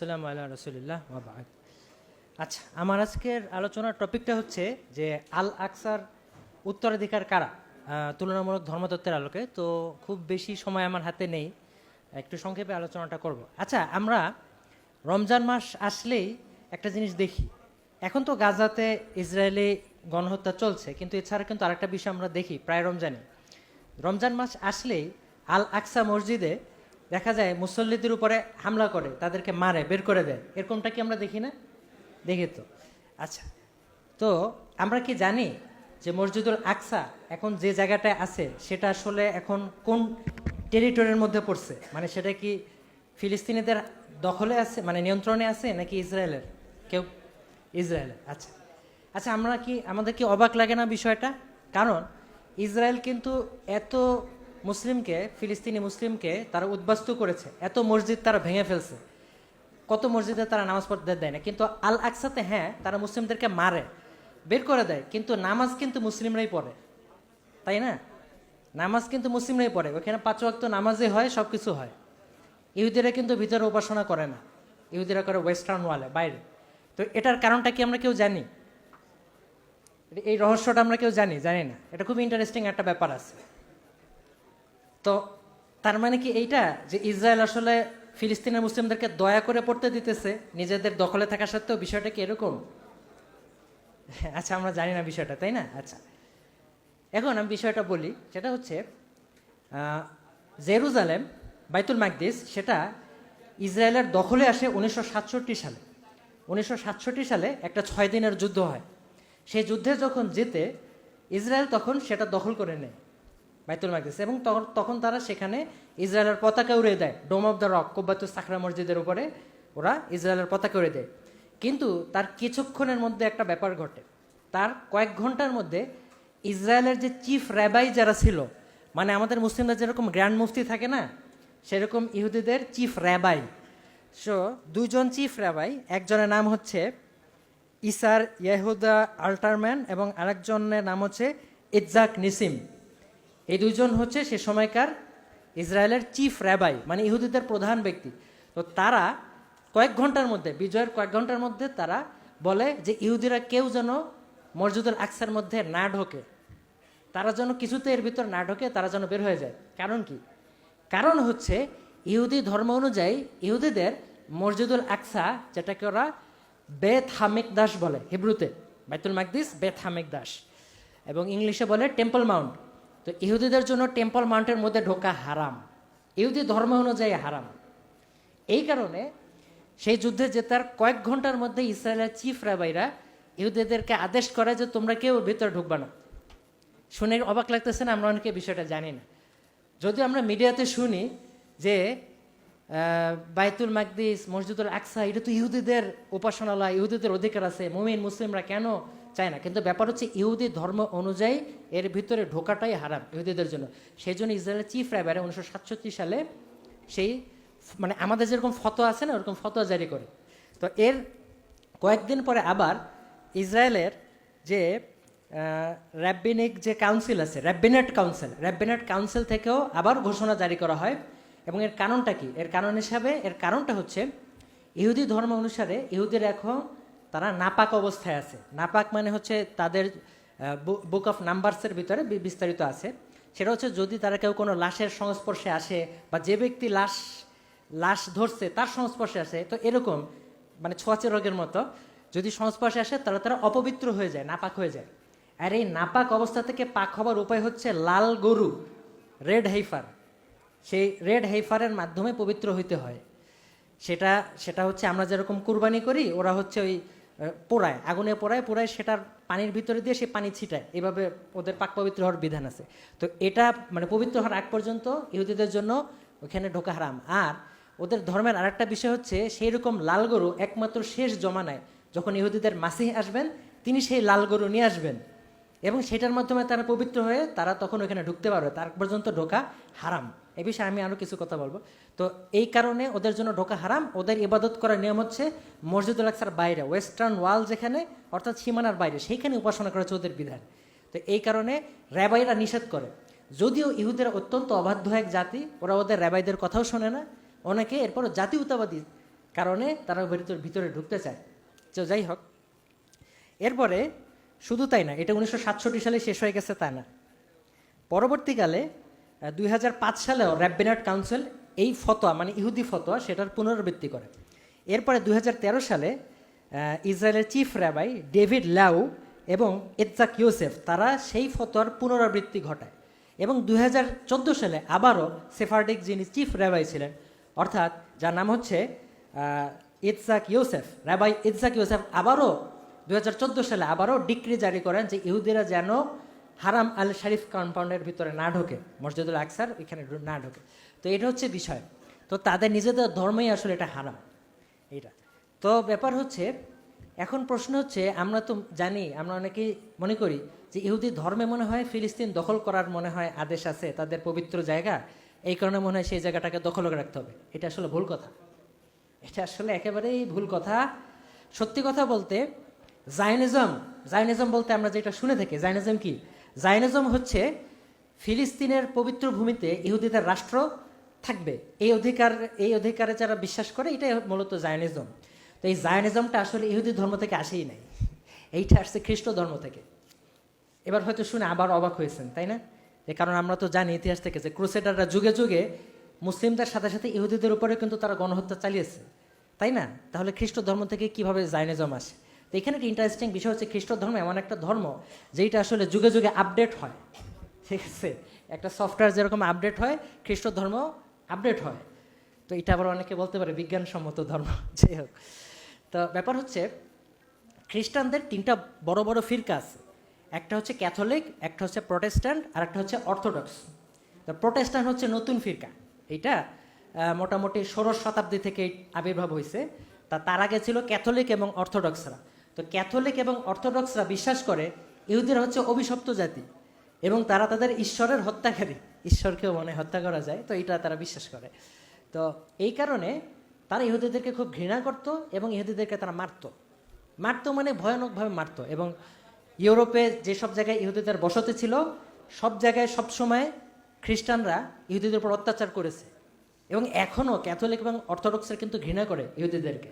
ওসালাম আল্লাহ রসুলিল্লাহ আচ্ছা আমার আজকের আলোচনার টপিকটা হচ্ছে যে আল আকসার উত্তরাধিকার কারা? তুলনামূলক ধর্মতত্ত্বের আলোকে, তো খুব বেশি সময় আমার হাতে নেই, একটু সংক্ষেপে আলোচনাটা করব। আচ্ছা আমরা রমজান মাস আসলেই একটা জিনিস দেখি। এখন তো গাজাতে ইসরায়েলি গণহত্যা চলছে, কিন্তু এছাড়া কিন্তু আরেকটা বিষয় আমরা দেখি, প্রায় রমজানে রমজান মাস আসলেই আল আকসা মসজিদে দেখা যায় মুসল্লিদের উপরে হামলা করে, তাদেরকে মারে, বের করে দেয়। এরকমটা কি আমরা দেখি না? দেখি তো। আচ্ছা তো আমরা কি জানি যে মসজিদুল আকসা এখন যে জায়গাটায় আছে, সেটা আসলে এখন কোন টেরিটরির মধ্যে পড়ছে? মানে সেটা কি ফিলিস্তিনিদের দখলে আছে মানে নিয়ন্ত্রণে আছে, নাকি ইসরায়েলের? কেউ? ইসরায়েলের। আচ্ছা আচ্ছা আমরা কি, আমাদের কি অবাক লাগে না বিষয়টা? কারণ ইসরায়েল কিন্তু এত মুসলিমকে, ফিলিস্তিনি মুসলিমকে তারা উদ্বাস্তু করেছে। এত মসজিদ তারা ভেঙে ফেলছে। কত মসজিদে তারা নামাজ পড়তে দেয় না। কিন্তু আল আকসাতে হ্যাঁ তারা মুসলিমদেরকে মারে, বের করে দেয়। কিন্তু নামাজ কিন্তু মুসলিমরাই পড়ে। তাই না? নামাজ কিন্তু মুসলিমরাই পড়ে। ওখানে পাঁচ ওয়াক্ত নামাজে হয় সব কিছু হয়। ইহুদিরা কিন্তু ভিতরে উপাসনা করে না। ইহুদিরা করে ওয়েস্টার্ন ওয়ালে, বাইরে। তো এটার কারণটা কি আমরা কেউ জানি? এই রহস্যটা আমরা কেউ জানি? জানি না। এটা খুব ইন্টারেস্টিং একটা ব্যাপার আছে। তো তার মানে কি এইটা? যে ইসরায়েল আসলে ফিলিস্তিনের মুসলিমদেরকে দয়া করে পড়তে দিতেছে, নিজেদের দখলে থাকা সত্ত্বেও বিষয়টা কি এরকম? আচ্ছা আমরা জানি না বিষয়টা, তাই না? আচ্ছা। এখন আমি বিষয়টা বলি, সেটা হচ্ছে জেরুজালেম, বাইতুল মাকদিস, সেটা ইসরায়েলের দখলে আসে উনিশশো সাতষট্টি সালে। উনিশশো সাতষট্টি সালে একটা ছয় দিনের যুদ্ধ হয়। সেই যুদ্ধে যখন জিতে, ইসরায়েল তখন সেটা দখল করে নেয়। বাইতুল মাকদিস। এবং তখন তারা সেখানে ইসরায়েলের পতাকা উড়িয়ে দেয়। ডোম অফ দ্য রক কোব্বাতু সাখরা মসজিদের উপরে ওরা ইসরায়েলের পতাকা উড়িয়ে দেয়। কিন্তু তার কিছুক্ষণের মধ্যে একটা ব্যাপার ঘটে। তার কয়েক ঘণ্টার মধ্যে ইসরায়েলের যে চিফ র্যাবাই যারা ছিল মানে আমাদের মুসলিমরা যেরকম গ্র্যান্ড মুফতি থাকে না, সেরকম ইহুদিদের চিফ র্যাবাই। সো দুইজন চিফ র্যাবাই, একজনের নাম হচ্ছে ইসার ইয়াহুদা আল্টারম্যান এবং আরেকজনের নাম হচ্ছে ইজ্জাক নিসিম। এই দুজন হচ্ছে সে সময়কার ইসরায়েলের চিফ র্যাবাই মানে ইহুদিদের প্রধান ব্যক্তি। তো তারা কয়েক ঘণ্টার মধ্যে, বিজয়ের কয়েক ঘণ্টার মধ্যে তারা বলে যে ইহুদিরা কেউ যেন মসজিদুল আকসার মধ্যে না ঢোকে। তারা যেন কিছুতে এর ভিতর না ঢোকে, তারা যেন বের হয়ে যায়। কারণ কি? কারণ হচ্ছে ইহুদি ধর্ম অনুযায়ী ইহুদিদের মসজিদুল আকসা, যেটাকে ওরা বেথ হামিক দাস বলে হিব্রুতে, বাইতুল মাকদিস বেথ হামিক দাস। এবং ইংলিশে বলে টেম্পল মাউন্ট। তো ইহুদিদের জন্য টেম্পল মাউন্টের মধ্যে ঢোকা হারাম। ইহুদি ধর্ম অনুযায়ী হারাম। এই কারণে সেই যুদ্ধে জেতার কয়েক ঘণ্টার মধ্যে ইসরায়েলের চিফ রাবাইরা ইহুদিদেরকে আদেশ করে যে তোমরা কেউ ভিতরে ঢুকবা না। শুনে অবাক লাগতেছে না, আমরা অনেকে বিষয়টা জানি না। যদিও আমরা মিডিয়াতে শুনি যে বাইতুল মাকদিস, মসজিদুল আকসা, এটা তো ইহুদিদের উপাসনালয়, ইহুদিদের অধিকার আছে, মুমিন, মুসলিমরা কেন চায় না। কিন্তু ব্যাপার হচ্ছে ইহুদি ধর্ম অনুযায়ী এর ভিতরে ঢোকাটাই হারাম ইহুদিদের জন্য। সেই জন্য ইসরায়েলের চিফ র্যাবারে উনিশশো সাতষট্টি সালে সেই মানে আমাদের যেরকম ফতো আছে না, ওরকম ফতোয়া জারি করে। তো এর কয়েকদিন পরে আবার ইসরায়েলের যে র্যাবিনিক যে কাউন্সিল আছে র্যাবিনেট কাউন্সিল র্যাবিনেট কাউন্সিল থেকেও আবার ঘোষণা জারি করা হয়। এবং এর কারণটা কি? এর কারণ হিসাবে, এর কারণটা হচ্ছে ইহুদি ধর্ম অনুসারে ইহুদির এখন তারা নাপাক অবস্থায় আছে। নাপাক মানে হচ্ছে তাদের বুক অফ নাম্বারসের ভিতরে বিস্তারিত আছে। সেটা হচ্ছে যদি তারা কেউ কোনো লাশের সংস্পর্শে আসে বা যে ব্যক্তি লাশ লাশ ধরছে তার সংস্পর্শে আসে, তো এরকম মানে ছোঁয়াচে রোগের মতো, যদি সংস্পর্শে আসে তাহলে তারা অপবিত্র হয়ে যায়, নাপাক হয়ে যায়। আর এই নাপাক অবস্থা থেকে পাক হবার উপায় হচ্ছে লাল গরু, রেড হেইফার। সেই রেড হেইফারের মাধ্যমে পবিত্র হইতে হয়। সেটা সেটা হচ্ছে আমরা যেরকম কুরবানি করি, ওরা হচ্ছে ওই পোড়ায়, আগুনে পোড়ায় পোড়ায় সেটার পানির ভিতরে দিয়ে সে পানি ছিটায়। এভাবে ওদের পাক পবিত্র হওয়ার বিধান আছে। তো এটা মানে পবিত্র হওয়ার আগ পর্যন্ত ইহুদিদের জন্য ওখানে ঢোকা হারাম। আর ওদের ধর্মের আরেকটা বিষয় হচ্ছে সেই রকম লাল গরু একমাত্র শেষ জমানায় যখন ইহুদিদের মাসিহ আসবেন, তিনি সেই লাল গরু নিয়ে আসবেন। এবং সেটার মাধ্যমে তারা পবিত্র হয়ে তারা তখন ওখানে ঢুকতে পারবে। তার পর্যন্ত ঢোকা হারাম। এ বিষয়ে আমি আরও কিছু কথা বলব। তো এই কারণে ওদের জন্য ঢোকা হারাম। ওদের ইবাদত করার নিয়ম হচ্ছে মসজিদুল আকসার বাইরে, ওয়েস্টার্ন ওয়াল যেখানে, অর্থাৎ সীমানার বাইরে, সেইখানে উপাসনা করা হচ্ছে ওদের বিধান। তো এই কারণে র্যাবাইরা নিষেধ করে। যদিও ইহুদের অত্যন্ত অবাধ্য এক জাতি, ওরা ওদের র্যাবাইদের কথাও শোনে না। অনেকে এরপর জাতীয়তাবাদী কারণে তারা ভিতরে ভিতরে ঢুকতে চায়। তো যাই হোক, এরপরে শুধু তাই না, এটা উনিশশো সাতষট্টি সালে শেষ হয়ে গেছে তা না। পরবর্তীকালে দুই হাজার পাঁচ সালেও র্যাবেনার্ট কাউন্সিল এই ফতোয়া মানে ইহুদি ফতোয়া সেটার পুনরাবৃত্তি করে। এরপরে দু হাজার তেরো সালে ইসরায়েলের চিফ র্যাবাই ডেভিড লাউ এবং এৎজাক ইউসেফ তারা সেই ফতোয়ার পুনরাবৃত্তি ঘটায়। এবং দু হাজার চোদ্দ সালে আবারও সেফার্ডিক যিনি চিফ র্যাবাই ছিলেন অর্থাৎ যার নাম হচ্ছে আহ, Yitzhak Yosef rabbi Yitzhak Yosef আবারও দু হাজার চোদ্দ সালে আবারও ডিক্রি জারি করেন যে ইহুদিরা যেন হারাম আল শরীফ কম্পাউন্ডের ভিতরে না ঢোকে, মসজিদুল আকসার এখানে না ঢোকে। তো এটা হচ্ছে বিষয়। তো তাদের নিজেদের ধর্মেই আসলে এটা হারাম। এইটা। তো ব্যাপার হচ্ছে, এখন প্রশ্ন হচ্ছে, আমরা তো জানি, আমরা অনেকেই মনে করি যে ইহুদি ধর্মে মনে হয় ফিলিস্তিন দখল করার মনে হয় আদেশ আছে, তাদের পবিত্র জায়গা, এই কারণে মনে হয় সেই জায়গাটাকে দখল করে রাখতে হবে। এটা আসলে ভুল কথা। এটা আসলে একেবারেই ভুল কথা। সত্যি কথা বলতে জাইনিজম জাইনিজম বলতে আমরা যেটা শুনে থাকি জাইনিজম কি? জাইনিজম হচ্ছে ফিলিস্তিনের পবিত্র ভূমিতে ইহুদিদের রাষ্ট্র থাকবে। এই অধিকার, এই অধিকারে যারা বিশ্বাস করে, এটাই মূলত জায়নিজম তো এই জায়নিজমটা আসলে ইহুদি ধর্ম থেকে আসেই নাই। এইটা আসছে খ্রিস্ট ধর্ম থেকে। এবার হয়তো শুনে আবার অবাক হয়েছেন, তাই না? কারণ আমরা তো জানি ইতিহাস থেকে যে ক্রুসেডাররা যুগে যুগে মুসলিমদের সাথে সাথে ইহুদিদের উপরে কিন্তু তারা গণহত্যা চালিয়েছে। তাই না? তাহলে খ্রিস্ট ধর্ম থেকে কীভাবে জাইনিজম আসে? তো এখানে একটা ইন্টারেস্টিং বিষয় হচ্ছে খ্রিস্ট ধর্ম এমন একটা ধর্ম যেটা আসলে যুগে যুগে আপডেট হয়। ঠিক আছে? একটা সফটওয়্যার যেরকম আপডেট হয় খ্রিস্ট ধর্ম আপডেট হয়। তো এটা আবার অনেকে বলতে পারে বিজ্ঞানসম্মত ধর্ম। যাই হোক। তো ব্যাপার হচ্ছে খ্রিস্টানদের তিনটা বড় বড় ফিরকা আছে। একটা হচ্ছে ক্যাথলিক একটা হচ্ছে প্রটেস্ট্যান্ট আর একটা হচ্ছে অর্থোডক্স। তো প্রটেস্ট্যান্ট হচ্ছে নতুন ফিরকা। আহ, মোটামুটি ষোড়শ শতাব্দী থেকে আবির্ভাব হয়েছে তা তার আগে ছিল ক্যাথলিক এবং অর্থোডক্সরা। তো ক্যাথলিক এবং অর্থোডক্সরা বিশ্বাস করে ইহুদিরা হচ্ছে অভিশপ্ত জাতি এবং তারা তাদের ঈশ্বরের হত্যাকারী। ঈশ্বরকেও মনে হত্যা করা যায়, তো এটা তারা বিশ্বাস করে। তো এই কারণে তারা ইহুদিদেরকে খুব ঘৃণা করত এবং ইহুদিদেরকে তারা মারতো। মারতো মানে ভয়ানকভাবে মারতো এবং ইউরোপে যেসব জায়গায় ইহুদিদের বসতি ছিল, সব জায়গায় সবসময় খ্রিস্টানরা ইহুদিদের উপর অত্যাচার করেছে এবং এখনও ক্যাথলিক এবং অর্থোডক্সের কিন্তু ঘৃণা করে ইহুদিদেরকে।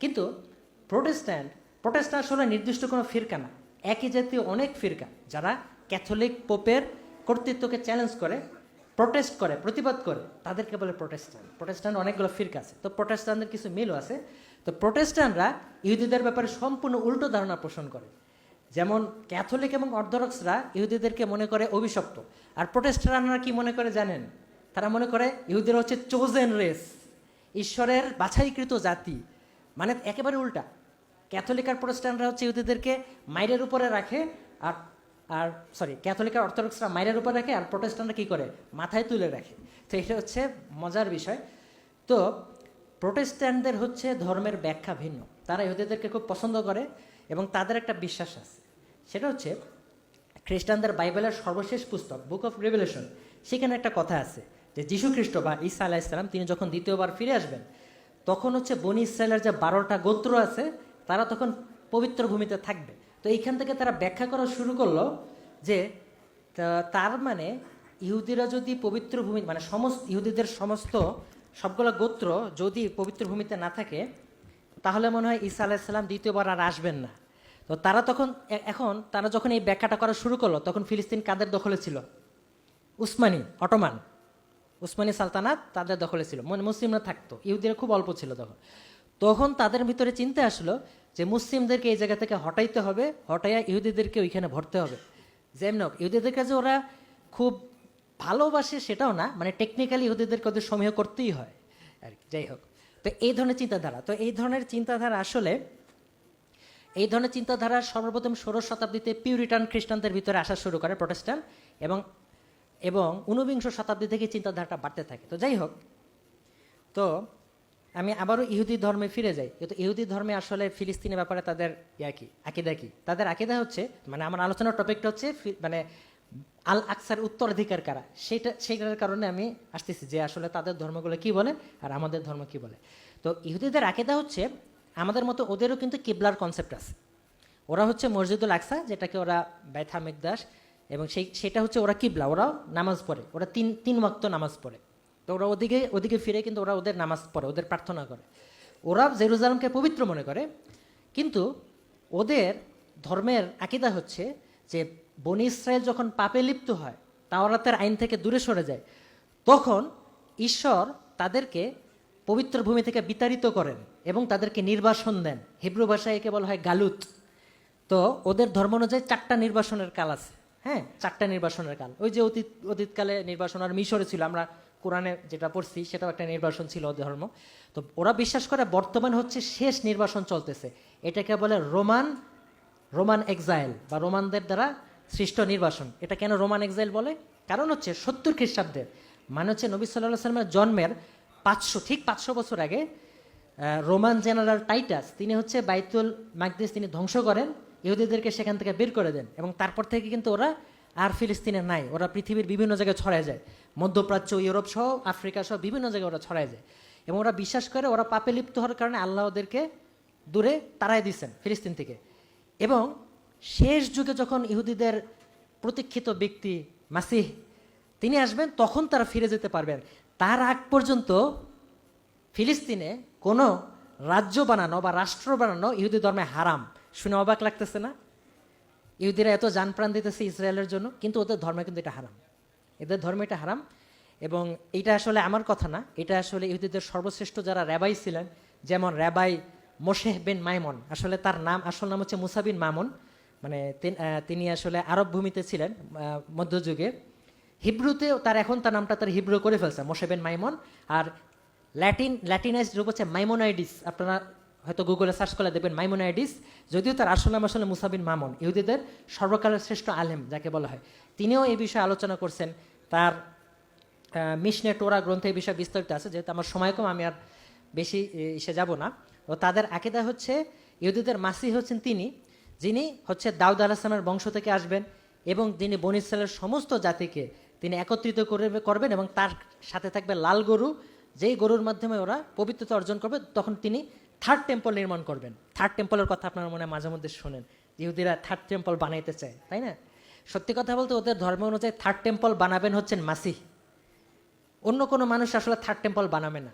কিন্তু প্রোটেস্ট্যান্ট প্রোটেস্ট্যান্ট আসলে নির্দিষ্ট কোনো ফিরকা না, একই জাতীয় অনেক ফিরকা যারা ক্যাথলিক পোপের কর্তৃত্বকে চ্যালেঞ্জ করে প্রোটেস্ট করে, প্রতিবাদ করে। তাদেরকে বলে প্রোটেস্ট্যান্ট প্রোটেস্ট্যান্ট অনেকগুলো ফিরকা আছে। তো প্রোটেস্ট্যান্টদের কিছু মিলও আছে। তো প্রোটেস্ট্যান্টরা ইহুদিদের ব্যাপারে সম্পূর্ণ উল্টো ধারণা পোষণ করে। যেমন ক্যাথলিক এবং অর্থোডক্সরা ইহুদিদেরকে মনে করে অভিশপ্ত। আর প্রোটেস্ট্যান্টরা কি মনে করে জানেন? তারা মনে করে ইহুদিরা হচ্ছে চোজেন রেস ঈশ্বরের বাছাইকৃত জাতি। মানে একেবারে উল্টা। ক্যাথলিক আর প্রোটেস্ট্যান্টরা হচ্ছে ইহুদিদেরকে মাইরের উপরে রাখে আর আর সরি ক্যাথলিক আর অর্থোডক্সরা মাইরের উপরে রাখে আর প্রোটেস্ট্যান্টরা কী করে? মাথায় তুলে রাখে। তো এটা হচ্ছে মজার বিষয়। তো প্রোটেস্ট্যান্টদের হচ্ছে ধর্মের ব্যাখ্যা ভিন্ন। তারা ইহুদিদেরকে খুব পছন্দ করে এবং তাদের একটা বিশ্বাস আছে। সেটা হচ্ছে খ্রিস্টানদের বাইবেলের সর্বশেষ পুস্তক, বুক অফ রেভলিউশন সেখানে একটা কথা আছে যে যীশু খ্রিস্ট বা ঈসা ইসলাম তিনি যখন দ্বিতীয়বার ফিরে আসবেন, তখন হচ্ছে বনি ইসরায়েলের যে বারোটা গোত্র আছে তারা তখন পবিত্র ভূমিতে থাকবে। তো এইখান থেকে তারা ব্যাখ্যা করা শুরু করল যে তার মানে ইহুদিরা যদি পবিত্র ভূমি মানে সমস্ত, ইহুদিদের সমস্ত সবগুলো গোত্র যদি পবিত্র ভূমিতে না থাকে, তাহলে মনে হয় ঈসা আলাইসাল্লাম দ্বিতীয়বার আর আসবেন না। তো তারা তখন এখন তারা যখন এই ব্যাখ্যাটা করা শুরু করল, তখন ফিলিস্তিন কাদের দখলে ছিল? উসমানি, অটোমান। উসমানী সালতানাত তাদের দখলে ছিল। মানে মুসলিমরা থাকতো। ইহুদিরা খুব অল্প ছিল তখন। তখন তাদের ভিতরে চিন্তা আসলো যে মুসলিমদেরকে এই জায়গা থেকে হটাইতে হবে, হটাইয়া ইহুদিদেরকে ওইখানে ভরতে হবে। যেমন ইহুদিদের কাছে ওরা খুব ভালোবাসে সেটাও না মানে টেকনিক্যালি ইহুদিদেরকে ওদের সমীহ করতেই হয় আর কি, যাই হোক। তো এই ধরনের চিন্তাধারা, তো এই ধরনের চিন্তাধারা আসলে, এই ধরনের চিন্তাধারা সর্বপ্রথম ষোড়শ শতাব্দীতে পিউরিটান খ্রিস্টানদের ভিতরে আসা শুরু করে প্রোটেস্ট্যান্ট এবং এবং ঊনবিংশ শতাব্দী থেকে চিন্তাধারাটা বাড়তে থাকে। তো যাই হোক, তো আমি আবারও ইহুদি ধর্মে ফিরে যাই, কিন্তু ইহুদি ধর্মে আসলে ফিলিস্তিনের ব্যাপারে তাদের ইয়া কি? আকিদা কি? তাদের আকিদা হচ্ছে মানে আমার আলোচনার টপিকটা হচ্ছে মানে আল আকসার উত্তরাধিকার কারা? সেটা সেইটার কারণে আমি আসতেছি যে আসলে তাদের ধর্মগুলো কি বলে আর আমাদের ধর্ম কি বলে। তো ইহুদিদের আকিদা হচ্ছে, আমাদের মতো ওদেরও কিন্তু কিবলার কনসেপ্ট আছে। ওরা হচ্ছে মসজিদুল আকসা, যেটাকে ওরা ব্যথা মেঘদাস এবং সেই, সেটা হচ্ছে ওরা কিবলা, ওরাও নামাজ পড়ে, ওরা তিন তিন ওয়াক্ত নামাজ পড়ে। তো ওরা ওদিকে ওদিকে ফিরে কিন্তু ওরা ওদের নামাজ পড়ে, ওদের প্রার্থনা করে। ওরা জেরুজালেমকে পবিত্র মনে করে, কিন্তু ওদের ধর্মের আকিদা হচ্ছে যে বনি ইসরায়েল যখন পাপে লিপ্ত হয়, তাওরাতের আইন থেকে দূরে সরে যায়, তখন ঈশ্বর তাদেরকে পবিত্র ভূমি থেকে বিতাড়িত করেন এবং তাদেরকে নির্বাসন দেন। হিব্রু ভাষায় একে বলা হয় গালুত। তো ওদের ধর্ম অনুযায়ী চারটা নির্বাসনের কাল আছে। হ্যাঁ চারটা নির্বাসনের কাল। ওই যে অতীত, অতীতকালে নির্বাসন আর মিশরে ছিল, আমরা কোরআনে যেটা পড়ছি, সেটাও একটা নির্বাসন ছিল ধর্ম। তো ওরা বিশ্বাস করে বর্তমান হচ্ছে শেষ নির্বাসন চলতেছে। এটাকে বলে রোমান রোমান এক্সাইল বা রোমানদের দ্বারা সৃষ্ট নির্বাসন। এটা কেন রোমান এক্সাইল বলে? কারণ হচ্ছে সত্তর খ্রিস্টাব্দের মানে হচ্ছে নবী সাল্লাহ সাল্লামের জন্মের পাঁচশো, ঠিক পাঁচশো বছর আগে রোমান জেনারেল টাইটাস, তিনি হচ্ছে বাইতুল মাকদিস তিনি ধ্বংস করেন, ইহুদিদেরকে সেখান থেকে বের করে দেন এবং তারপর থেকে কিন্তু ওরা আর ফিলিস্তিনে নাই, ওরা পৃথিবীর বিভিন্ন জায়গায় ছড়ায় যায়। মধ্যপ্রাচ্য, ইউরোপ সহ আফ্রিকা সহ বিভিন্ন জায়গায় ওরা ছড়ায় যায়। এবং ওরা বিশ্বাস করে ওরা পাপে লিপ্ত হওয়ার কারণে আল্লাহ ওদেরকে দূরে তাড়ায় দিচ্ছেন ফিলিস্তিন থেকে। এবং শেষ যুগে যখন ইহুদিদের প্রতীক্ষিত ব্যক্তি মাসিহ, তিনি আসবেন, তখন তারা ফিরে যেতে পারবেন। তার আগ পর্যন্ত ফিলিস্তিনে কোনো রাজ্য বানানো বা রাষ্ট্র বানানো ইহুদি ধর্মে হারাম। শুনে অবাক লাগতেছে না? ইহুদিরা এত যান প্রাণ দিতেছে ইসরায়েলের জন্য, কিন্তু ওদের ধর্মে কিন্তু এটা হারাম। এদের ধর্মে এটা হারাম, এবং এটা আসলে আমার কথা না, এটা আসলে ইহুদিদের সর্বশ্রেষ্ঠ যারা র্যাবাই ছিলেন, যেমন র্যাবাই মোশেহ বিন মাইমন, আসলে তার নাম, আসল নাম হচ্ছে মুসাবিন মামুন মানে তিনি আসলে আরব ভূমিতে ছিলেন মধ্যযুগে। হিব্রুতে তার এখন তার নামটা তার হিব্রু করে ফেলছে মোশেবেন মাইমন, আর ল্যাটিন ল্যাটিনাইজ রূপ হচ্ছে মাইমোনাইডিস, আপনারা হয়তো গুগলে সার্চ করলে দেখবেন মাইমোনাইডিস যদিও তার আসল নাম আসলে মুসাবিন মামুন, ইহুদিদের সর্বকালের শ্রেষ্ঠ আলেম যাকে বলা হয়। তিনিও এই বিষয়ে আলোচনা করছেন। তার মিশনে টোরা গ্রন্থে এই বিষয়ে বিস্তারিত আছে, যেহেতু আমার সময় কম, আমি আর বেশি এসে যাব না। তো তাদের আকিদা হচ্ছে, ইহুদিদের মাসি হচ্ছেন তিনি, যিনি হচ্ছে দাউদ আলাহামের বংশ থেকে আসবেন এবং তিনি বন ইসরায়েলের সমস্ত জাতিকে তিনি একত্রিত করবে, করবেন এবং তার সাথে থাকবে লাল গরু, যেই গরুর মাধ্যমে ওরা পবিত্রতা অর্জন করবে, তখন তিনি থার্ড টেম্পল নির্মাণ করবেন। থার্ড টেম্পলের কথা আপনারা মনে মাঝে মধ্যে শোনেন। ইহুদিরা থার্ড টেম্পল বানাইতে চায়, তাই না? সত্যি কথা বলতে ওদের ধর্ম অনুযায়ী থার্ড টেম্পল বানাবেন হচ্ছেন মাসিহ। অন্য কোনো মানুষ আসলে থার্ড টেম্পল বানাবে না।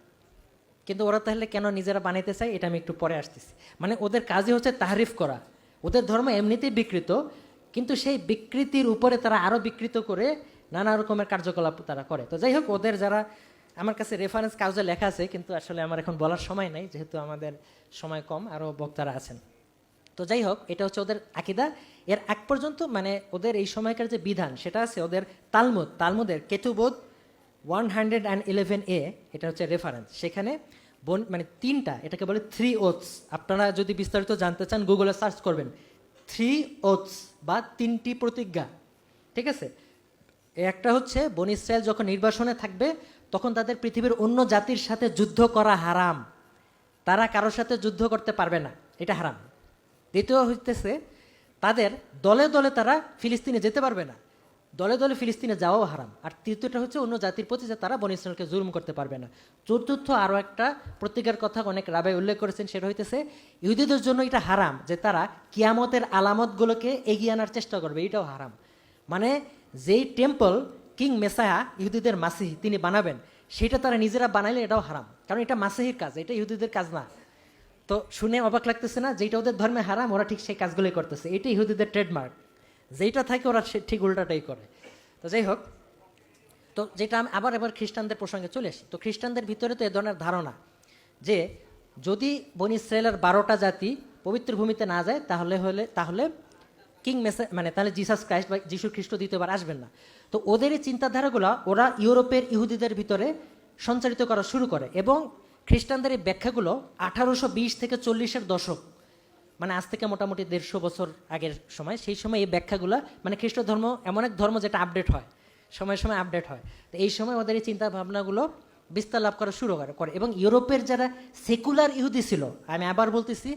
কিন্তু ওরা তাহলে কেন নিজেরা বানাইতে চায়, এটা আমি একটু পরে আসতেছি। মানে ওদের কাজই হচ্ছে তাহারিফ করা। ওদের ধর্ম এমনিতেই বিকৃত, কিন্তু সেই বিকৃতির উপরে তারা আরও বিকৃত করে নানা রকমের কার্যকলাপ তারা করে। তো যাই হোক, ওদের যারা আমার কাছে রেফারেন্স কাগজে লেখা আছে, কিন্তু আসলে আমার এখন বলার সময় নাই, যেহেতু আমাদের সময় কম আরও বক্তারা আছেন। তো যাই হোক, এটা হচ্ছে ওদের আকিদা। এর এক পর্যন্ত মানে ওদের এই সময়কার যে বিধান, সেটা আছে ওদের তালমুদ। তালমুদের কেতুবোধ one hundred and eleven A, এটা হচ্ছে রেফারেন্স সেখানে বন মানে তিনটা, এটাকে বলে থ্রি ওথস আপনারা যদি বিস্তারিত জানতে চান গুগলে সার্চ করবেন। থ্রি ওথস বা তিনটি প্রতিজ্ঞা। ঠিক আছে? একটা হচ্ছে বন ইসরায়েল যখন নির্বাসনে থাকবে তখন তাদের পৃথিবীর অন্য জাতির সাথে যুদ্ধ করা হারাম। তারা কারোর সাথে যুদ্ধ করতে পারবে না। এটা হারাম। দ্বিতীয় হইতেছে, তাদের দলে দলে তারা ফিলিস্তিনে যেতে পারবে না। দলে দলে ফিলিস্তিনে যাওয়াও হারাম। আর তৃতীয়টা হচ্ছে, অন্য জাতির প্রতি যে তারা বন ইসরায়েলকে জুলুম করতে পারবে না। চতুর্থ আরও একটা প্রতিজ্ঞার কথা অনেক রাবাই উল্লেখ করেছেন, সেটা হইতেছে, ইহুদিদের জন্য এটা হারাম যে তারা কিয়ামতের আলামতগুলোকে এগিয়ে আনার চেষ্টা করবে। এটাও হারাম। মানে যেই টেম্পল কিং মেসায়া ইহুদিদের মাসিহ তিনি বানাবেন। সেটা তারা নিজেরা বানাইলে এটাও হারাম। কারণ এটা মাসিহির কাজ, এটা ইহুদিদের কাজ না। তো শুনে অবাক লাগতেছে না যেটা ওদের ধর্মে হারাম, ওরা ঠিক সেই কাজগুলোই করতেছে। এটা ইহুদিদের ট্রেডমার্ক। যেটা থাকে ওরা সে- ঠিক উল্টাটাই করে। তো যাই হোক, তো যেটা আমি আবার এবার খ্রিস্টানদের প্রসঙ্গে চলে আসি। তো খ্রিস্টানদের ভিতরে তো এ ধরনের ধারণা যে যদি বন ইসরায়েলের বারোটা জাতি পবিত্র ভূমিতে না যায়, তাহলে হলে, তাহলে কিং মেসে মানে তাহলে জিসাস ক্রাইস্ট বা যিশু খ্রিস্ট দ্বিতীয়বার আসবেন না। তো ওদের এই চিন্তাধারাগুলো ওরা ইউরোপের ইহুদিদের ভিতরে সঞ্চারিত করা শুরু করে এবং খ্রিস্টানদের এই ব্যাখ্যাগুলো আঠারোশো বিশ থেকে চল্লিশের দশক মানে আজ থেকে মোটামুটি দেড়শো বছর আগের সময়, সেই সময় এই ব্যাখ্যাগুলো মানে খ্রিস্ট ধর্ম এমন এক ধর্ম যেটা আপডেট হয়, সময় সময় আপডেট হয়। তো এই সময় ওদের এই চিন্তা ভাবনাগুলো বিস্তার লাভ করা শুরু করে এবং ইউরোপের যারা সেকুলার ইহুদি ছিল, আমি আবার বলতেছি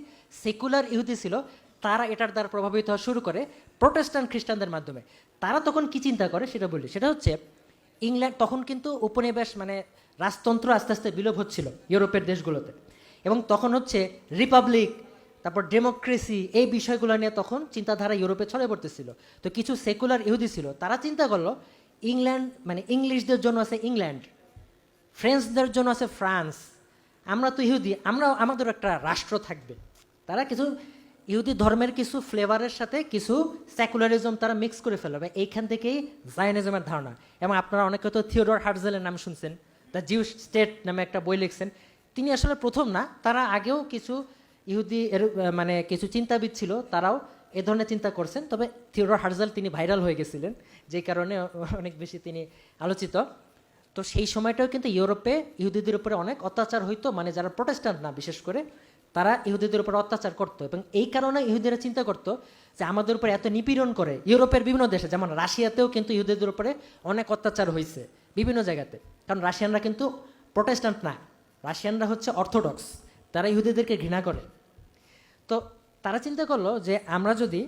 সেকুলার ইহুদি ছিল তারা এটার দ্বারা প্রভাবিত হওয়া শুরু করে প্রোটেস্ট্যান্ট খ্রিস্টানদের মাধ্যমে। তারা তখন কি চিন্তা করে সেটা বলি। সেটা হচ্ছে, ইংল্যান্ড তখন কিন্তু উপনিবেশ মানে রাজতন্ত্র আস্তে আস্তে বিলোপ হচ্ছিল ইউরোপের দেশগুলোতে। এবং তখন হচ্ছে রিপাবলিক, তারপর ডেমোক্রেসি এই বিষয়গুলো নিয়ে তখন চিন্তাধারা ইউরোপে ছড়ে পড়তেছিল। তো কিছু সেকুলার ইহুদি ছিল, তারা চিন্তা করল, ইংল্যান্ড মানে ইংলিশদের জন্য আছে ইংল্যান্ড ফ্রেঞ্চদের জন্য আছে ফ্রান্স, আমরা তো ইহুদি, আমরা আমাদের একটা রাষ্ট্র থাকবে। তারা কিছু ইহুদি ধর্মের কিছু ফ্লেভারের সাথে কিছু সেকুলারিজম তারা মিক্স করে ফেলবে এইখান থেকেই জায়নিজমের ধারণা। এবং আপনারা অনেকে তো থিওডর হার্জেলের নাম শুনছেন দ্য জিউ স্টেট নামে একটা বই লিখছেন। তিনি আসলে প্রথম না, তারা আগেও কিছু ইহুদি এর মানে কিছু চিন্তাবিদ ছিল, তারাও এ ধরনের চিন্তা করছেন। তবে থিওডর হার্জেল তিনি ভাইরাল হয়ে গেছিলেন, যে কারণে অনেক বেশি তিনি আলোচিত। তো সেই সময়টাও কিন্তু ইউরোপে ইহুদিদের উপরে অনেক অত্যাচার হইতো মানে যারা প্রোটেস্ট্যান্ট না, বিশেষ করে। তারা ইহুদিদের উপর অত্যাচার করতো এবং এই কারণে ইহুদিরা চিন্তা করতো যে আমাদের উপরে এত নিপীড়ন করে। ইউরোপের বিভিন্ন দেশে, যেমন রাশিয়াতেও কিন্তু ইহুদিদের উপরে অনেক অত্যাচার হয়েছে বিভিন্ন জায়গাতে। কারণ রাশিয়ানরা কিন্তু প্রোটেস্ট্যান্ট না। রাশিয়ানরা হচ্ছে অর্থোডক্স। তারা ইহুদিদেরকে ঘৃণা করে। তো তারা চিন্তা করল যে আমরা যদি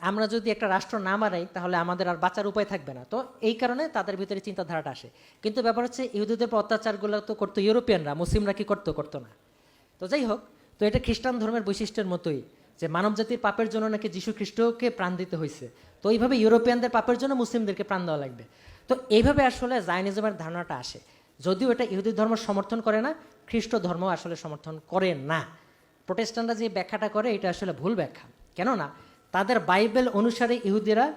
আমরা যদি একটা রাষ্ট্র না মারাই, তাহলে আমাদের আর বাঁচার উপায় থাকবে না। তো এই কারণে তাদের ভিতরে চিন্তাধারাটা আসে। কিন্তু ব্যাপার হচ্ছে, ইহুদিদের উপর অত্যাচারগুলো তো করতো ইউরোপিয়ানরা, মুসলিমরা কি করতো? করতো না। তো যাই হোক, তো এটা খ্রিস্টান ধর্মের বৈশিষ্ট্যের মতোই যে মানব জাতির পাপের জন্য নাকি যীশু খ্রিস্টকে প্রাণ দিতে হয়েছে তো এইভাবে ইউরোপিয়ানদের পাপের জন্য মুসলিমদেরকে প্রাণ দেওয়া লাগবে। তো এইভাবে আসলে জায়নিজমের ধারণাটা আসে। যদিও এটা ইহুদি ধর্ম সমর্থন করে না, খ্রিস্ট ধর্ম আসলে সমর্থন করে না। প্রোটেস্টানরা যে ব্যাখ্যাটা করে, এটা আসলে ভুল ব্যাখ্যা। কেননা তাদের বাইবেল অনুসারে ইহুদিরা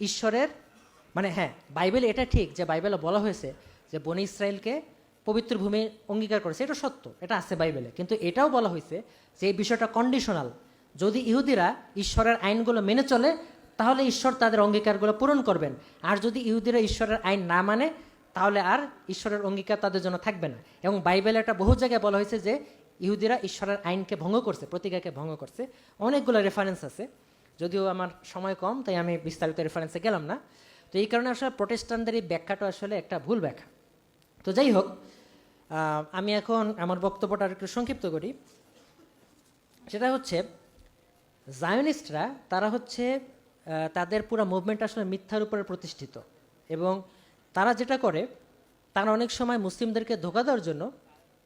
ঈশ্বরের মানে হ্যাঁ বাইবেল এটা ঠিক যে বাইবেলে বলা হয়েছে যে বনি ইসরায়েলকে পবিত্র ভূমি অঙ্গীকার করেছে। এটা সত্য, এটা আছে বাইবেলে। কিন্তু এটাও বলা হয়েছে যে এই বিষয়টা কন্ডিশনাল যদি ইহুদিরা ঈশ্বরের আইনগুলো মেনে চলে, তাহলে ঈশ্বর তাদের অঙ্গীকারগুলো পূরণ করবেন। আর যদি ইহুদিরা ঈশ্বরের আইন না মানে তাহলে আর ঈশ্বরের অঙ্গীকার তাদের জন্য থাকবে না। এবং বাইবেলে একটা বহু জায়গায় বলা হয়েছে যে ইহুদিরা ঈশ্বরের আইনকে ভঙ্গ করছে, প্রতিজ্ঞাকে ভঙ্গ করছে। অনেকগুলো রেফারেন্স আছে। যদিও আমার সময় কম, তাই আমি বিস্তারিত রেফারেন্সে গেলাম না। তো এই কারণে আসলে প্রোটেস্টানদের এই ব্যাখ্যাটা আসলে একটা ভুল ব্যাখ্যা। তো যাই হোক আমি এখন আমার বক্তব্যটা একটু সংক্ষিপ্ত করি। সেটা হচ্ছে জায়নিস্টরা তারা হচ্ছে তাদের পুরো মুভমেন্ট আসলে মিথ্যার উপরে প্রতিষ্ঠিত। এবং তারা যেটা করে, তারা অনেক সময় মুসলিমদেরকে ধোকা দেওয়ার জন্য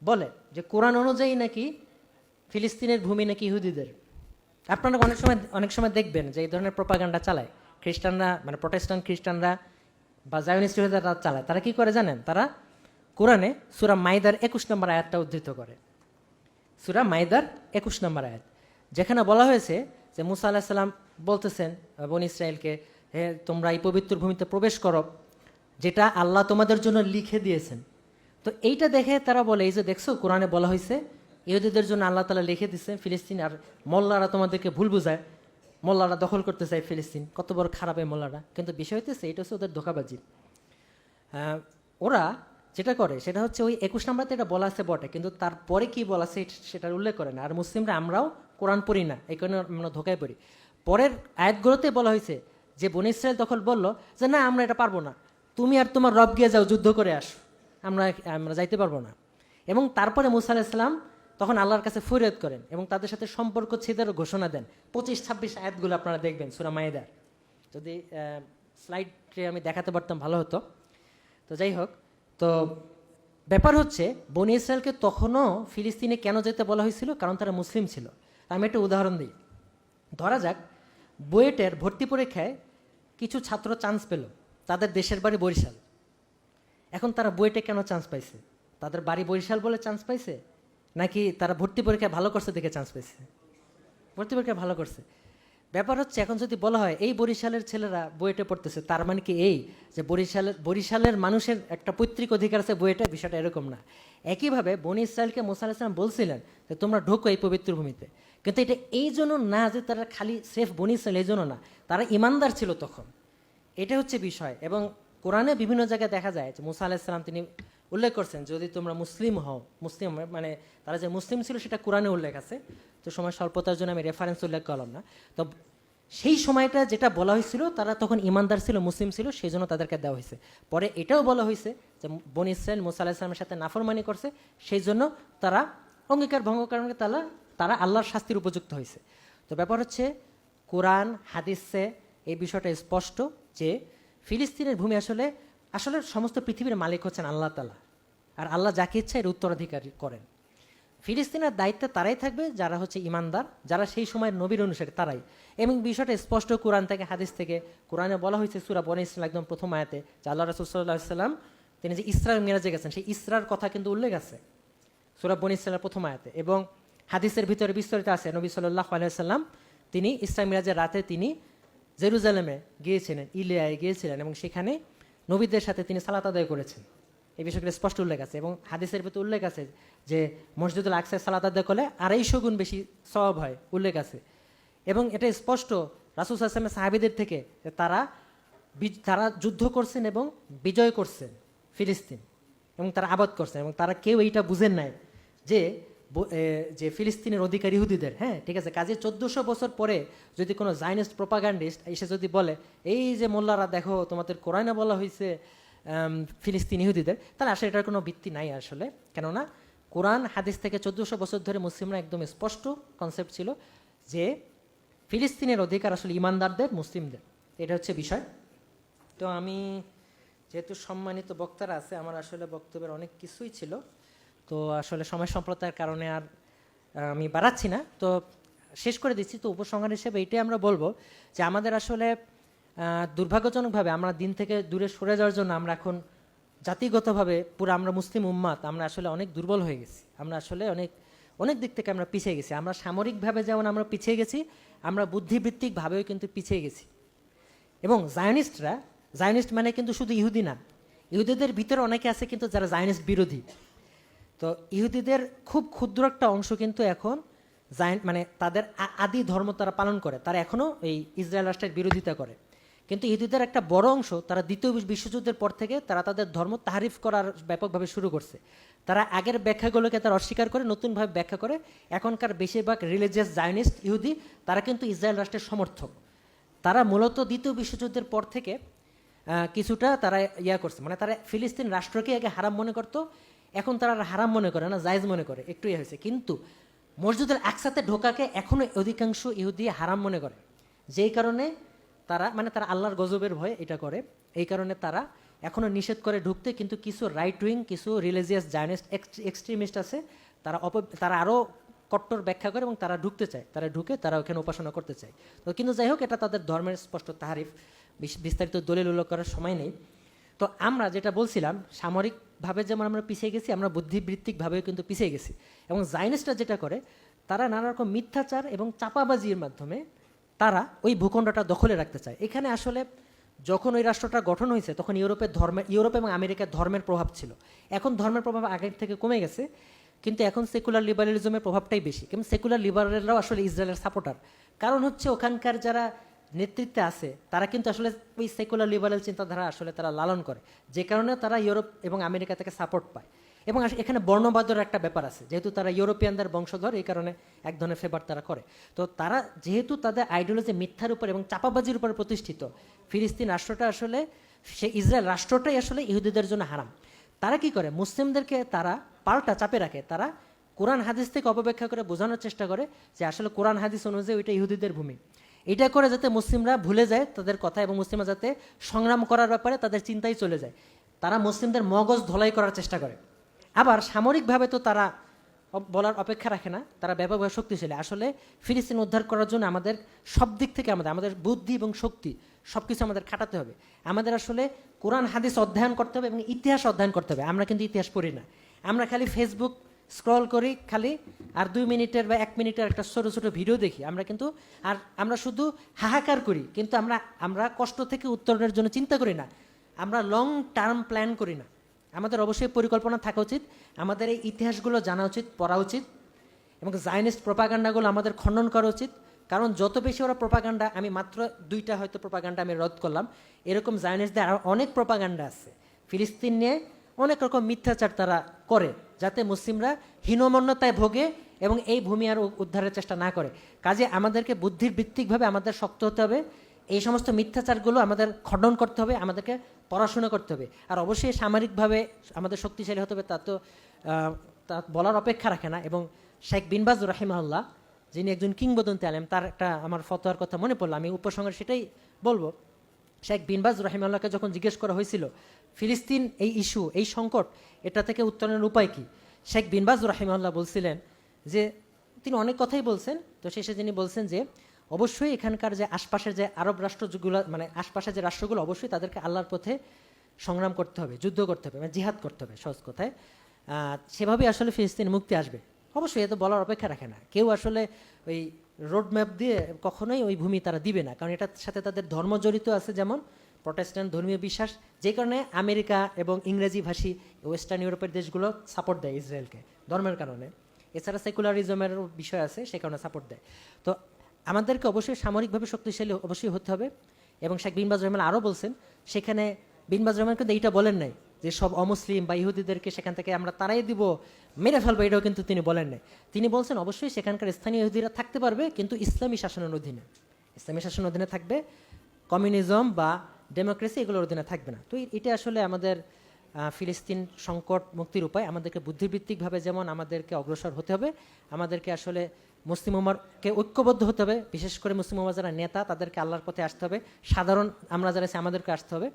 বলে যে, কোরআন অনুযায়ী নাকি ফিলিস্তিনের ভূমি নাকি ইহুদিদের? আপনারা অনেক সময় অনেক সময় দেখবেন যে এই ধরনের প্রপাগান্ডা চালায়। খ্রিস্টানরা মানে প্রোটেস্টান্ট খ্রিস্টানরা বা জায়নিস্ট তারা চালায়। তারা কি করে জানেন? তারা কোরআনে সুরা মাইদার একুশ নম্বর আয়াতটা উদ্ধৃত করে। সুরা মাইদার একুশ নম্বর আয়াত। যেখানে বলা হয়েছে যে মুসা আলাহ সাল্লাম বলতেছেন বনি ইসরায়েলকে হে তোমরা এই পবিত্র ভূমিতে প্রবেশ করো, যেটা আল্লাহ তোমাদের জন্য লিখে দিয়েছেন। তো এইটা দেখে তারা বলে, এই যে দেখছ, কোরআনে বলা হয়েছে ইহুদিদের জন্য আল্লাহ তালা লিখে দিচ্ছে ফিলিস্তিন আর মোল্লারা তোমাদেরকে ভুল বুঝায়। মোল্লারা দখল করতে চায় ফিলিস্তিন। কত বড় খারাপ এই মোল্লারা। কিন্তু বিষয় হইতেছে, এটা হচ্ছে ওদের ধোকাবাজি। ওরা যেটা করে, সেটা হচ্ছে ওই একুশ নাম্বারতে এটা বলা আছে বটে, কিন্তু তারপরে কি বলা আছে সেটার উল্লেখ করে না। আর মুসলিমরা আমরাও কোরআন পড়ি না, এই কারণে আমরা ধোকায় পড়ি। পরের আয়াতগুলোতে বলা হয়েছে যে, বন ইসরায়েল তখন বলল যে, না, আমরা এটা পারব না। তুমি আর তোমার রব গিয়ে যাও, যুদ্ধ করে আসো। আমরা আমরা যাইতে পারব না। এবং তারপরে মুসা আলাইসাল্লাম তখন আল্লাহর কাছে ফরিয়াদ করেন এবং তাদের সাথে সম্পর্ক ছেদের ঘোষণা দেন। পঁচিশ, ছাব্বিশ আয়াতগুলো আপনারা দেখবেন, সুরা মায়েদার। যদি স্লাইডে আমি দেখাতে পারতাম, ভালো হতো। তো যাই হোক, তো ব্যাপার হচ্ছে, বনি ইসরায়েলকে তখনও ফিলিস্তিনে কেন যেতে বলা হয়েছিল? কারণ তারা মুসলিম ছিল। আমি একটা উদাহরণ দিই। ধরা যাক, বুয়েটের ভর্তি পরীক্ষায় কিছু ছাত্র চান্স পেল। তাদের দেশের বাড়ি বরিশাল। এখন তারা বুয়েটে কেন চান্স পাইছে? তাদের বাড়ি বরিশাল বলে চান্স পাইছে? নাকি তারা ভর্তি পরীক্ষায় ভালো করছে দেখে চান্স পেয়েছে? ভর্তি পরীক্ষায় ভালো করছে। ব্যাপার হচ্ছে, এখন যদি বলা হয়, এই বরিশালের ছেলেরা বুয়েটে পড়তেছে, তার মানে কি এই যে বরিশালের বরিশালের মানুষের একটা পৈতৃক অধিকার আছে বুয়েটে, বিষয়টা এরকম না। একইভাবে বনি ইসরায়েলকে মোসা আলাইসলাম বলছিলেন যে, তোমরা ঢোকো এই পবিত্র ভূমিতে। কিন্তু এটা এই জন্য না যে তারা খালি সেফ বনি ইসরায়েল, এই জন্য না। তারা ইমানদার ছিল তখন। এটা হচ্ছে বিষয়। এবং কোরআনে বিভিন্ন জায়গায় দেখা যায় যে, মুসা আলাহিসাল্লাম তিনি উল্লেখ করছেন, যদি তোমরা মুসলিম হও, মুসলিম মানে তারা যে মুসলিম ছিল সেটা কোরআনে উল্লেখ আছে, তো সময় স্বল্পতার জন্য আমি রেফারেন্স উল্লেখ করলাম না। তো সেই সময়টা যেটা বলা হয়েছিল, তারা তখন ইমানদার ছিল, মুসলিম ছিল সেই জন্য তাদেরকে দেওয়া হয়েছে। পরে এটাও বলা হয়েছে যে বন ইসরায়েল মুসা আলাহিসাল্লামের সাথে নাফরমানি করছে সেই জন্য তারা অঙ্গীকার, ভঙ্গ কারণে তারা তারা আল্লাহর শাস্তির উপযুক্ত হয়েছে। তো ব্যাপার হচ্ছে, কোরআন, হাদিসে এই বিষয়টা স্পষ্ট যে ফিলিস্তিনের ভূমি আসলে আসলে সমস্ত পৃথিবীর মালিক হচ্ছেন আল্লাহ তালা আর আল্লাহ যাকে ইচ্ছা এর উত্তরাধিকারী করেন। ফিলিস্তিনের দায়িত্বে তারাই থাকবে, যারা হচ্ছে ইমানদার, যারা সেই সময়ের নবীর অনুসারে, তারাই। এবং বিষয়টা স্পষ্ট কোরআন থেকে, হাদিস থেকে। কোরআনে বলা হয়েছে সুরা বনে ইসলাম একদম প্রথম আয়াতে, যে আল্লাহ রসুল্লাহ সাল্লাম তিনি যে ইসরার মিরাজে গেছেন, সেই ইসরার কথা কিন্তু উল্লেখ আছে। সুরা বন ইসরায়েলের প্রথম আয়াতে। এবং হাদিসের ভিতরে বিস্তারিত আছে, নবী সাল্লাহ আলাইসাল্লাম তিনি ইসরা মিরাজের রাতে তিনি জেরুজালেমে গিয়েছিলেন, ইলিয়ায় গিয়েছিলেন এবং সেখানে নবীদের সাথে তিনি সালাত আদায় করেছেন। এই বিষয়গুলো স্পষ্ট উল্লেখ আছে এবং হাদিসের ভিতরে উল্লেখ আছে যে মসজিদুল আকসায় সালাত আদায় করলে আড়াইশো গুণ বেশি সব হয়, উল্লেখ আছে। এবং এটা স্পষ্ট রাসুল আসলামের সাহাবিদের থেকে তারা তারা যুদ্ধ করছেন এবং বিজয় করছেন ফিলিস্তিন এবং তারা আবাদ করছেন এবং তারা কেউ এইটা বুঝেন নাই যে যে ফিলিস্তিনের অধিকার ইহুদিদের হ্যাঁ ঠিক আছে, কাজে চোদ্দোশো বছর পরে যদি কোনো জাইনিস্ট প্রোপাগান্ডিস্ট এসে যদি বলে, এই যে মোল্লারা, দেখো, তোমাদের কোরআনে বলা হয়েছে ফিলিস্তিন ইহুদিদের। তাহলে আসলে এটার কোনো ভিত্তি নাই আসলে। কেননা কোরআন হাদিস থেকে চোদ্দোশো বছর ধরে মুসলিমরা একদম স্পষ্ট কনসেপ্ট ছিল যে ফিলিস্তিনের অধিকার আসলে ইমানদারদের, মুসলিমদের। এটা হচ্ছে বিষয়। তো আমি যেহেতু সম্মানিত বক্তারা আছে, আমার আসলে বক্তব্যের অনেক কিছুই ছিল। তো আসলে সময় সম্প্রতার কারণে আর আমি বাড়াচ্ছি না। তো শেষ করে দিচ্ছি। তো উপসংহার হিসেবে এটাই আমরা বলব যে আমাদের আসলে দুর্ভাগ্যজনকভাবে আমরা দিন থেকে দূরে সরে যাওয়ার জন্য আমরা এখন জাতিগতভাবে পুরো আমরা মুসলিম উম্মাত, আমরা আসলে অনেক দুর্বল হয়ে গেছি। আমরা আসলে অনেক অনেক দিক থেকে আমরা পিছিয়ে গেছি। আমরা সামরিকভাবে যেমন আমরা পিছিয়ে গেছি, আমরা বুদ্ধিবৃত্তিকভাবেও কিন্তু পিছিয়ে গেছি। এবং জায়নিস্টরা, জায়নিস্ট মানে কিন্তু শুধু ইহুদি না, ইহুদিদের ভিতরে অনেকে আছে কিন্তু যারা জায়নিস্ট বিরোধী। তো ইহুদিদের খুব ক্ষুদ্র একটা অংশ কিন্তু এখন জায়ন মানে তাদের আদি ধর্ম তারা পালন করে। তারা এখনও এই ইসরায়েল রাষ্ট্রের বিরোধিতা করে। কিন্তু ইহুদিদের একটা বড় অংশ, তারা দ্বিতীয় বিশ্বযুদ্ধের পর থেকে তারা তাদের ধর্ম তাহারিফ করার ব্যাপকভাবে শুরু করছে। তারা আগের ব্যাখ্যাগুলোকে তারা অস্বীকার করে, নতুনভাবে ব্যাখ্যা করে। এখনকার বেশিরভাগ রিলিজিয়াস জায়নিস্ট ইহুদি, তারা কিন্তু ইসরায়েল রাষ্ট্রের সমর্থক। তারা মূলত দ্বিতীয় বিশ্বযুদ্ধের পর থেকে কিছুটা তারা ইয়া করছে। মানে তারা ফিলিস্তিন রাষ্ট্রকে আগে হারাম মনে করতো, এখন তারা হারাম মনে করে না, জায়েজ মনে করে, একটু ইয়ে হয়েছে। কিন্তু মসজিদুল আকসাতে ঢোকাকে এখনও অধিকাংশ ইহুদি হারাম মনে করে। যেই কারণে তারা মানে তারা আল্লাহর গজবের ভয়ে এটা করে। এই কারণে তারা এখনও নিষেধ করে ঢুকতে, কিন্তু কিছু রাইট উইং কিছু রিলিজিয়াস জার্নিস্ট এক্সট্রিমিস্ট আছে, তারা অপ, তারা আরও কট্টর ব্যাখ্যা করে এবং তারা ঢুকতে চায়। তারা ঢুকে তারা ওখানে উপাসনা করতে চায়। তো কিন্তু যাই হোক, এটা তাদের ধর্মের স্পষ্ট তাহারিফ বিস্তারিত দলিল উল্লেখ করার সময় নেই। তো আমরা যেটা বলছিলাম, সামরিকভাবে যেমন আমরা পিছিয়ে গেছি, আমরা বুদ্ধিবৃত্তিকভাবেও কিন্তু পিছিয়ে গেছি। এবং জাইনিস্টরা যেটা করে, তারা নানা রকম মিথ্যাচার এবং চাপাবাজির মাধ্যমে তারা ওই ভূখণ্ডটা দখলে রাখতে চায়। এখানে আসলে যখন ওই রাষ্ট্রটা গঠন হয়েছে, তখন ইউরোপের ধর্মের ইউরোপ এবং আমেরিকার ধর্মের প্রভাব ছিল। এখন ধর্মের প্রভাব আগের থেকে কমে গেছে, কিন্তু এখন সেকুলার লিবারালিজমের প্রভাবটাই বেশি। কিন্তু সেকুলার লিবারালরাও আসলে ইসরায়েলের সাপোর্টার কারণ হচ্ছে ওখানকার যারা নেতৃত্বে আছে, তারা কিন্তু আসলে ওই সেকুলার লিবারাল চিন্তাধারা আসলে তারা লালন করে। যে কারণে তারা ইউরোপ এবং আমেরিকা থেকে সাপোর্ট পায়। এবং এখানে বর্ণবাদর একটা ব্যাপার আছে। যেহেতু তারা ইউরোপিয়ানদের বংশধর, এই কারণে এক ধরনের ফেভার তারা করে। তো তারা যেহেতু তাদের আইডিওলজি মিথ্যার উপর এবং চাপাবাজির উপর প্রতিষ্ঠিত, ফিলিস্তিন রাষ্ট্রটা আসলে, সে ইসরায়েল রাষ্ট্রটাই আসলে ইহুদিদের জন্য হারাম। তারা কি করে? মুসলিমদেরকে তারা পাল্টা চাপে রাখে। তারা কোরআন হাদিস থেকে অপব্যাখ্যা করে বোঝানোর চেষ্টা করে যে আসলে কোরআন হাদিস অনুযায়ী ওইটা ইহুদিদের ভূমি। এটা করে যাতে মুসলিমরা ভুলে যায় তাদের কথা এবং মুসলিমরা যাতে সংগ্রাম করার ব্যাপারে তাদের চিন্তাই চলে যায়। তারা মুসলিমদের মগজ ধলাই করার চেষ্টা করে। আবার সামরিকভাবে তো তারা বলার অপেক্ষা রাখে না, তারা ব্যাপকভাবে শক্তিশালী। আসলে ফিলিস্তিন উদ্ধার করার জন্য আমাদের সব দিক থেকে আমাদের আমাদের বুদ্ধি এবং শক্তি সব কিছু আমাদের খাটাতে হবে। আমাদের আসলে কোরআন, হাদিস অধ্যয়ন করতে হবে এবং ইতিহাস অধ্যয়ন করতে হবে। আমরা কিন্তু ইতিহাস পড়ি না। আমরা খালি ফেসবুক স্ক্রল করি খালি, আর দুই মিনিটের বা এক মিনিটের একটা ছোটো ছোটো ভিডিও দেখি। আমরা কিন্তু, আর আমরা শুধু হাহাকার করি, কিন্তু আমরা আমরা কষ্ট থেকে উত্তরণের জন্য চিন্তা করি না। আমরা লং টার্ম প্ল্যান করি না। আমাদের অবশ্যই পরিকল্পনা থাকা উচিত, আমাদের এই ইতিহাসগুলো জানা উচিত, পড়া উচিত, এবং জাইনিস্ট প্রপাগান্ডাগুলো আমাদের খণ্ডন করা উচিত। কারণ যত বেশি ওরা প্রপাগান্ডা আমি মাত্র দুইটা হয়তো প্রপাগান্ডা আমি রদ করলাম, এরকম জাইনিস্টদের আরও অনেক প্রপাগান্ডা আছে। ফিলিস্তিন নিয়ে অনেক রকম মিথ্যাচার তারা করে, যাতে মুসলিমরা হীনমন্যতায় ভোগে এবং এই ভূমি আর উদ্ধারের চেষ্টা না করে। কাজে আমাদেরকে বুদ্ধির ভিত্তিকভাবে আমাদের শক্ত হতে হবে, এই সমস্ত মিথ্যাচারগুলো আমাদের খণ্ডন করতে হবে, আমাদেরকে পড়াশোনা করতে হবে। আর অবশ্যই সামরিকভাবে আমাদের শক্তিশালী হতে হবে, তা তো তা বলার অপেক্ষা রাখে না। এবং শেখ বিনবাজ রাহিমাহুল্লাহ, যিনি একজন কিংবদন্তি আলেম, তার একটা আমার ফতোয়ার কথা মনে পড়ল, আমি উপসংহারে সেটাই বলব। শেখ বিনবাজ রহিমাল্লাহকে যখন জিজ্ঞেস করা হয়েছিল, ফিলিস্তিন এই ইস্যু, এই সংকট, এটা থেকে উত্তরণের উপায় কি? শেখ বিনবাজ রহিমাল্লাহ বলছিলেন যে, তিনি অনেক কথাই বলছেন, তো শেষে তিনি বলছেন যে অবশ্যই এখানকার যে আশপাশের যে আরব রাষ্ট্রগুলো মানে আশপাশের যে রাষ্ট্রগুলো, অবশ্যই তাদেরকে আল্লাহর পথে সংগ্রাম করতে হবে, যুদ্ধ করতে হবে মানে জিহাদ করতে হবে সহজ কথায়। সেভাবেই আসলে ফিলিস্তিন মুক্তি আসবে। অবশ্যই এ তো বলার অপেক্ষা রাখে না। কেউ আসলে ওই রোড ম্যাপ দিয়ে কখনোই ওই ভূমি তারা দিবে না। কারণ এটার সাথে তাদের ধর্ম জড়িত আছে যেমন প্রটেস্ট্যান্ট ধর্মীয় বিশ্বাস, যে কারণে আমেরিকা এবং ইংরেজি ভাষী ওয়েস্টার্ন ইউরোপের দেশগুলো সাপোর্ট দেয় ইসরায়েলকে ধর্মের কারণে। এছাড়া সেকুলারিজমের বিষয় আছে, সে কারণে সাপোর্ট দেয়। তো আমাদেরকে অবশ্যই সামরিকভাবে শক্তিশালী অবশ্যই হতে হবে। এবং শেখ বিনবাজ রহমান আরও বলছেন, সেখানে বিনবাজ রহমান কিন্তু এইটা বলেন নাই যে সব অমুসলিম বা ইহুদিদেরকে সেখান থেকে আমরা তারাই দিব, মেরে ফেলব, এটাও কিন্তু তিনি বলেন নাই। তিনি বলছেন অবশ্যই সেখানকার স্থানীয় ইহুদিরা থাকতে পারবে কিন্তু ইসলামী শাসনের অধীনে। ইসলামী শাসনের অধীনে থাকবে, কমিউনিজম বা ডেমোক্রেসি এগুলোর অধীনে থাকবে না। তো এটা আসলে আমাদের ফিলিস্তিন সংকট মুক্তির উপায়। আমাদেরকে বুদ্ধিবৃত্তিকভাবে যেমন আমাদেরকে অগ্রসর হতে হবে, আমাদেরকে আসলে মুসলিম উমারকে ঐক্যবদ্ধ হতে হবে, বিশেষ করে মুসলিম উমার যারা নেতা, তাদেরকে আল্লাহর পথে আসতে হবে। সাধারণ আমরা যারা আছি, আমাদেরকে আসতে হবে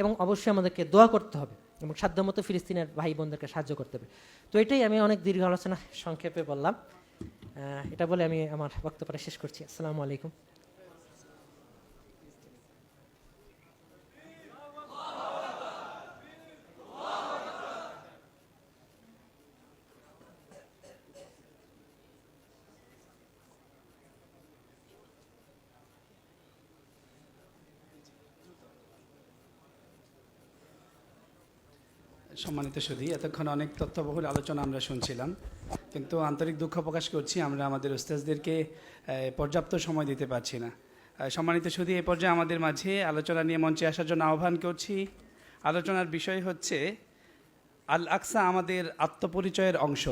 এবং অবশ্যই আমাদেরকে দোয়া করতে হবে এবং সাধ্যমতো ফিলিস্তিনের ভাই বোনদেরকে সাহায্য করতে হবে। তো এটাই আমি অনেক দীর্ঘ আলোচনা সংক্ষেপে বললাম। এটা বলে আমি আমার বক্তব্যটা শেষ করছি। আসসালামু আলাইকুম। সম্মানিত সুধী, এতক্ষণ অনেক তথ্যবহুল আলোচনা আমরা শুনছিলাম, কিন্তু আন্তরিক দুঃখ প্রকাশ করছি আমরা আমাদের ওস্তাজদেরকে পর্যাপ্ত সময় দিতে পারছি না। সম্মানিত সুধী এই পর্যায়ে আমাদের মাঝে আলোচনা নিয়ে মঞ্চে আসার জন্য আহ্বান করছি। আলোচনার বিষয় হচ্ছে, আল আকসা আমাদের আত্মপরিচয়ের অংশ।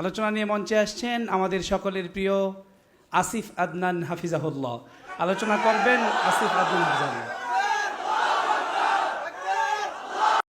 আলোচনা নিয়ে মঞ্চে আসছেন আমাদের সকলের প্রিয় আসিফ আদনান হাফিজাহুল্লাহ। আলোচনা করবেন আসিফ আদনান হাফিজাহুল্লাহ